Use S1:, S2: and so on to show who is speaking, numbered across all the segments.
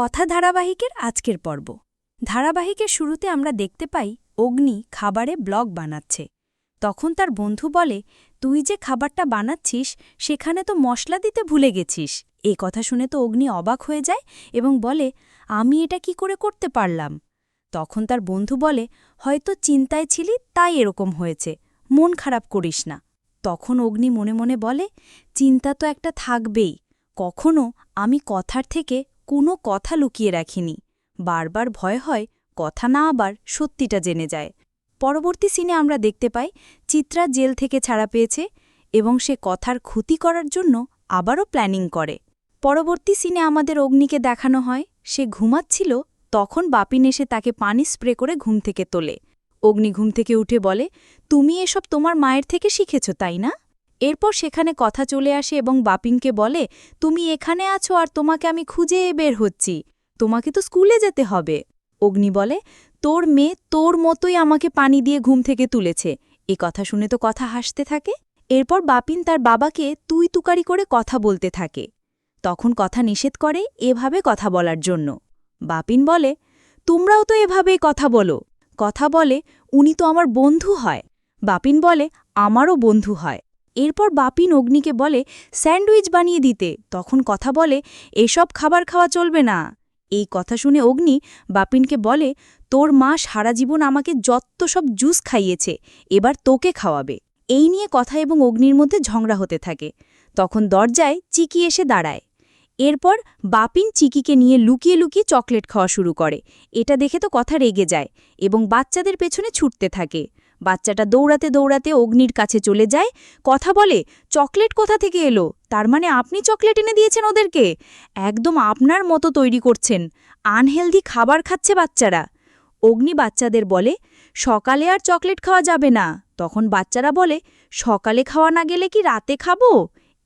S1: কথা ধারাবাহিকের আজকের পর্ব। ধারাবাহিকের শুরুতে আমরা দেখতে পাই অগ্নি খাবারে ব্লগ বানাচ্ছে। তখন তার বন্ধু বলে, তুই যে খাবারটা বানাচ্ছিস, সেখানে তো মশলা দিতে ভুলে গেছিস। এই কথা শুনে তো অগ্নি অবাক হয়ে যায় এবং বলে, আমি এটা কি করে করতে পারলাম? তখন তার বন্ধু বলে, হয়তো চিন্তায় ছিলি, তাই এরকম হয়েছে। মন খারাপ করিস না। তখন অগ্নি মনে মনে বলে, চিন্তা তো একটা থাকবেই। কখনো আমি কথার থেকে কোনো কথা লুকিয়ে রাখিনি। বারবার ভয় হয়, কথা না আবার সত্যিটা জেনে যায়। পরবর্তী সিনে আমরা দেখতে পাই, চিত্রা জেল থেকে ছাড়া পেয়েছে এবং সে কথার ক্ষতি করার জন্য আবারও প্ল্যানিং করে। পরবর্তী সিনে আমাদের অগ্নিকে দেখানো হয়, সে ঘুমাচ্ছিল, তখন বাপিন এসে তাকে পানি স্প্রে করে ঘুম থেকে তোলে। অগ্নি ঘুম থেকে উঠে বলে, তুমি এসব তোমার মায়ের থেকে শিখেছ, তাই না? এরপর সেখানে কথা চলে আসে এবং বাপিনকে বলে, তুমি এখানে আছো আর তোমাকে আমি খুঁজে বের হচ্ছি। তোমাকে তো স্কুলে যেতে হবে। অগ্নি বলে, তোর মেয়ে তোর মতোই আমাকে পানি দিয়ে ঘুম থেকে তুলেছে। এ কথা শুনে তো কথা হাসতে থাকে। এরপর বাপিন তার বাবাকে তুই তুকারি করে কথা বলতে থাকে। তখন কথা নিষেধ করে এভাবে কথা বলার জন্য। বাপিন বলে, তোমরাও তো এভাবেই কথা বলো। কথা বলে, উনি তো আমার বন্ধু হয়। বাপিন বলে, আমারও বন্ধু হয়। এরপর বাপিন অগ্নিকে বলে, স্যান্ডউইচ বানিয়ে দিতে। তখন কথা বলে, এসব খাবার খাওয়া চলবে না। এই কথা শুনে অগ্নি বাপিনকে বলে, তোর মা সারা জীবন আমাকে যত সব জুস খাইয়েছে, এবার তোকে খাওয়াবে। এই নিয়ে কথা এবং অগ্নির মধ্যে ঝগড়া হতে থাকে। তখন দরজায় চিকি এসে দাঁড়ায়। এরপর বাপিন চিকিকে নিয়ে লুকিয়ে লুকিয়ে চকলেট খাওয়া শুরু করে। এটা দেখে তো কথা রেগে যায় এবং বাচ্চাদের পেছনে ছুটতে থাকে। বাচ্চাটা দৌড়াতে দৌড়াতে অগ্নির কাছে চলে যায়, কথা বলে, চকলেট কোথা থেকে এলো? তার মানে আপনি চকলেট এনে দিয়েছেন ওদেরকে? একদম আপনার মতো তৈরি করছেন, আনহেলদি খাবার খাচ্ছে বাচ্চারা। অগ্নি বাচ্চাদের বলে, সকালে আর চকলেট খাওয়া যাবে না। তখন বাচ্চারা বলে, সকালে খাওয়া না গেলে কি রাতে খাব?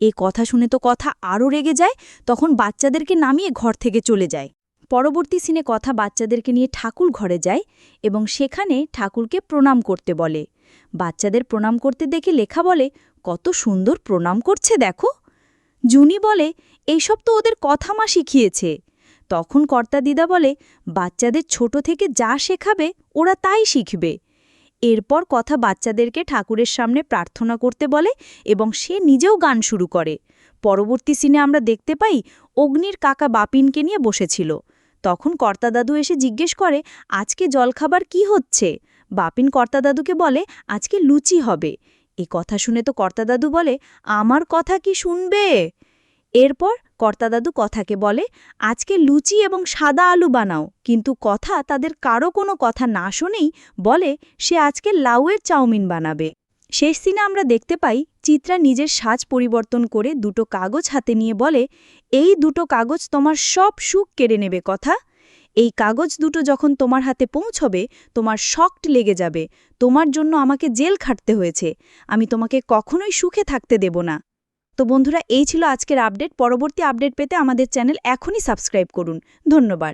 S1: এ কথা শুনে তো কথা আরও রেগে যায়, তখন বাচ্চাদেরকে নামিয়ে ঘর থেকে চলে যায়। পরবর্তী সিনে কথা বাচ্চাদেরকে নিয়ে ঠাকুর ঘরে যায় এবং সেখানে ঠাকুরকে প্রণাম করতে বলে। বাচ্চাদের প্রণাম করতে দেখে লেখা বলে, কত সুন্দর প্রণাম করছে, দেখো। জুনি বলে, এইসব তো ওদের কথা মা শিখিয়েছে। তখন কর্তা দিদা বলে, বাচ্চাদের ছোট থেকে যা শেখাবে, ওরা তাই শিখবে। এরপর কথা বাচ্চাদেরকে ঠাকুরের সামনে প্রার্থনা করতে বলে এবং সে নিজেও গান শুরু করে। পরবর্তী সিনে আমরা দেখতে পাই, অগ্নির কাকা বাপিনকে নিয়ে বসেছিল। তখন কর্তাদাদু এসে জিজ্ঞেস করে, আজকে জলখাবার কি হচ্ছে? বাপিন কর্তাদাদুকে বলে, আজকে লুচি হবে। এ কথা শুনে তো কর্তাদাদু বলে, আমার কথা কি শুনবে? এরপর কর্তাদাদু কথাকে বলে, আজকে লুচি এবং সাদা আলু বানাও। কিন্তু কথা তাদের কারও কোনো কথা না শুনেই বলে, সে আজকে লাউয়ের চাউমিন বানাবে। শেষ দিনে আমরা দেখতে পাই চিত্রা নিজের সাজ পরিবর্তন করে দুটো কাগজ হাতে নিয়ে বলে, এই দুটো কাগজ তোমার সব সুখ কেড়ে নেবে, কথা। এই কাগজ দুটো যখন তোমার হাতে পৌঁছবে, তোমার শক্ট লেগে যাবে। তোমার জন্য আমাকে জেল খাটতে হয়েছে। আমি তোমাকে কখনোই সুখে থাকতে দেব না। তো বন্ধুরা, এই ছিল আজকের আপডেট। পরবর্তী আপডেট পেতে আমাদের চ্যানেল এখনই সাবস্ক্রাইব করুন। ধন্যবাদ।